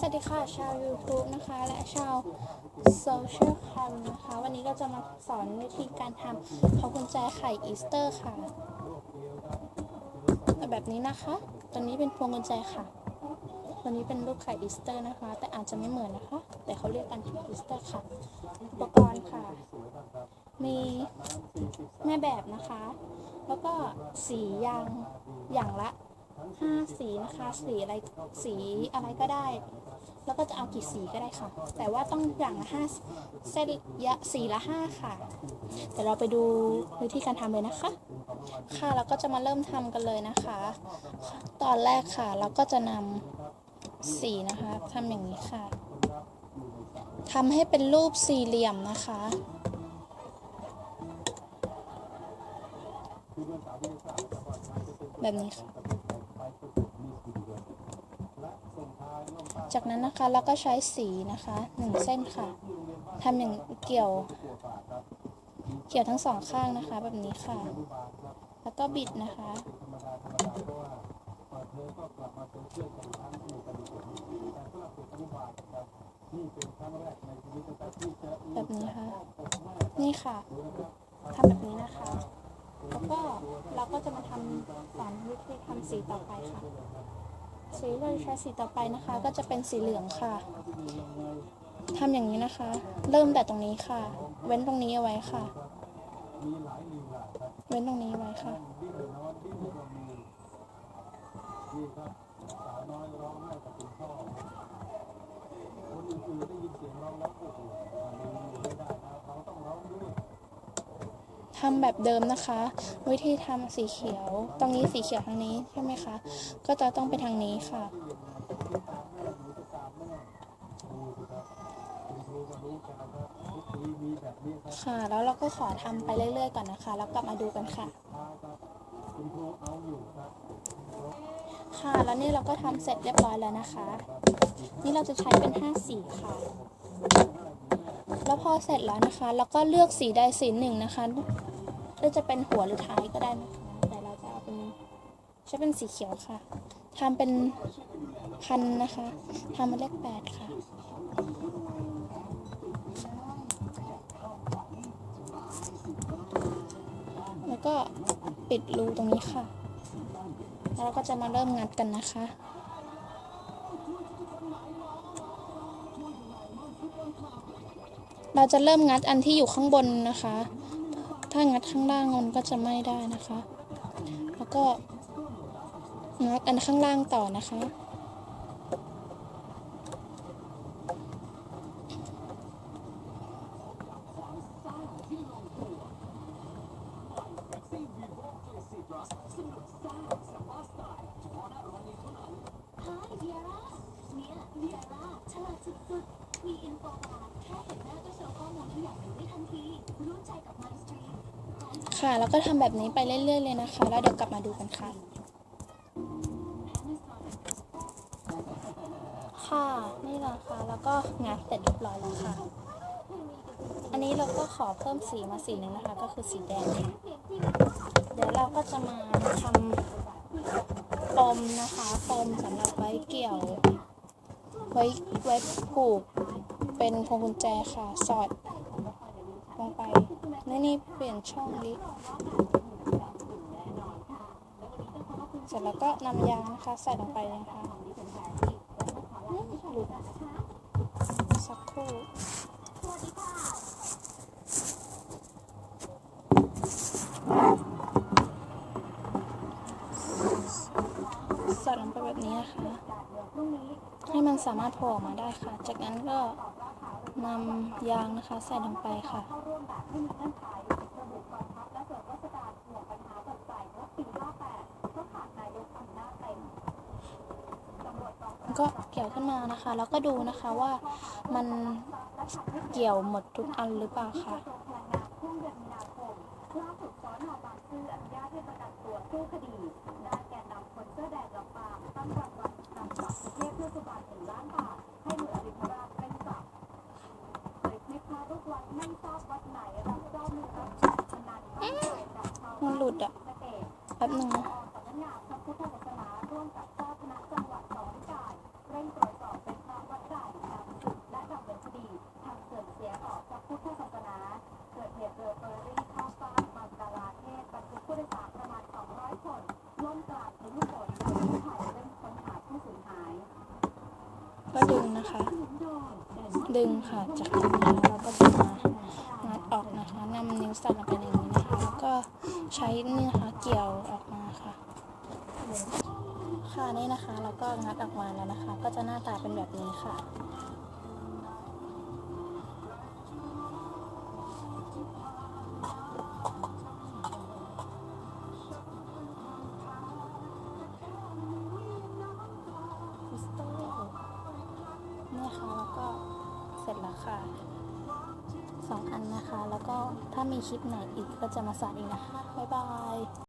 สวัสดีค่ะ ชาว YouTube นะคะ และชาวโซเชียลแคมนะคะ วันนี้เราจะมาสอนวิธีการทำพวงกุญแจไข่อีสเตอร์ค่ะ แบบนี้นะคะตัวนี้เป็นพวงกุญแจค่ะตัวนี้เป็นรูปไข่อีสเตอร์นะคะ แต่อาจจะไม่เหมือนนะคะ แต่เขาเรียกกันที่อีสเตอร์ค่ะ อุปกรณ์ค่ะ มีแม่แบบนะคะ แล้วก็สียางอย่างละห้าสีนะคะ สีอะไรสีอะไรก็ได้ แล้วก็จะเอากี่สีก็ได้ค่ะ แต่ว่าต้องอย่างละห้าเส้นยะสีละห้าค่ะเดี๋ยวเราไปดูวิธีการทำเลยนะคะ ค่ะเราก็จะมาเริ่มทำกันเลยนะคะ ตอนแรกค่ะ เราก็จะนำสีนะคะทำอย่างนี้ค่ะทำให้เป็นรูปสี่เหลี่ยมนะคะแบบนี้ค่ะ จากนั้นนะคะเราก็ใช้สีนะคะหนึ่งเส้นค่ะทำอย่างเกี่ยว เกี่ยวทั้งสองข้างนะคะ แบบนี้ค่ะ แล้วก็บิดนะคะแบบนี้ค่ะ นี่ค่ะทำแบบนี้นะคะ แล้วก็เราก็จะมาทำสอนวิธีทำสีต่อไปค่ะ สีเลยใช้สีต่อไปนะคะ ก็จะเป็นสีเหลืองค่ะทำอย่างนี้นะคะ เริ่มแต่ตรงนี้ค่ะ เว้นตรงนี้เอาไว้ค่ะ เว้นตรงนี้ไว้ค่ะ ทำแบบเดิมนะคะ วิธีทำสีเขียว ตรงนี้สีเขียวทางนี้ใช่ไหมคะ ก็จะต้องไปทางนี้ค่ะ ค่ะ แล้วเราก็ขอทำไปเรื่อย ๆ ก่อนนะคะ แล้วกลับมาดูกันค่ะค่ะ แล้วนี่เราก็ทำเสร็จเรียบร้อยแล้วนะคะ นี่เราจะใช้เป็น5สีค่ะ แล้วพอเสร็จแล้วนะคะ แล้วก็เลือกสีใดสีหนึ่งนะคะก็จะเป็นหัวหรือท้ายก็ได้นะคะแต่เราจะเอาเป็นใช้เป็นสีเขียวค่ะทำเป็นพันนะคะทำเป็นเลขแปดค่ะแล้วก็ปิดรูตรงนี้ค่ะ แล้วเราก็จะมาเริ่มงัดกันนะคะ เราจะเริ่มงัดอันที่อยู่ข้างบนนะคะ ถ้างัดข้างล่างมันก็จะไม่ได้นะคะ แล้วก็งัดอันข้างล่างต่อนะคะสุดๆ มีอินโฟกราฟแค่เห็นหน้าก็โชว์ข้อมูลทุกอย่างได้ทันทีรู้ใจกับ My Stream ค่ะ แล้วก็ทำแบบนี้ไปเรื่อยๆเลยนะคะ แล้วเดี๋ยวกลับมาดูกันค่ะ ค่ะ นี่นะคะแล้วก็งัดเสร็จเรียบร้อยแล้วค่ะ อันนี้เราก็ขอเพิ่มสีมาสีหนึ่งนะคะ ก็คือสีแดง เดี๋ยวเราก็จะมาทำปมนะคะปมสำหรับไว้เกี่ยว ไว้ไว้ผูกเป็นพวงกุญแจค่ะ สอดลงไปและนี่เปลี่ยนช่องลิฟต์เสร็จแล้วก็นำยางนะคะ ใส่ลงไปนะคะสักครู่สอดลงไปแบบนี้นะคะ ให้มัน สามารถโผล่ออกมาได้ค่ะ จากนั้นก็นำยางนะคะใส่ลงไปค่ะก็เกี่ยวขึ้นมานะคะ แล้วก็ดูนะคะว่ามันเกี่ยวหมดทุกอันหรือเปล่าค่ะ ล่าสุดสอนอบางซื่ออนุญาตให้ประกันตัวสู้คดีด้านแกเสื้อแดงลำปางตั้งรางวัลนำจับประเทศเทศบาลหนึ่งล้านบาทให้เหนืออริธราชเป็นจับคลิปในพาลูกวัดไม่ทราบวัดไหนรับจ้ามือรับจัดพนันบ้านไร่ดับชาวมันหลุดอะเกษแป๊บหนึ่งนะสำนักงานพระพุทธศาสนาร่วมกับเจ้าคณะจังหวัดสองกายเร่งตรวจสอบเป็นพระวัด ก็ดึงนะคะ ดึงค่ะ จากนี้นะคะเราก็ดึงมางัดออกนะคะนำนิ้วสั่นออกไปอย่างนี้นะคะ แล้วก็ใช้นี่นะคะเกี่ยวออกมาค่ะ ค่ะนี่นะคะ เราก็งัดออกมาแล้วนะคะ ก็จะหน้าตาเป็นแบบนี้ค่ะ สร็จแล้วค่ะสองอันนะคะ แล้วก็ถ้ามีคลิปไหนอีกก็จะมาสอนอีกนะคะ บ๊ายบาย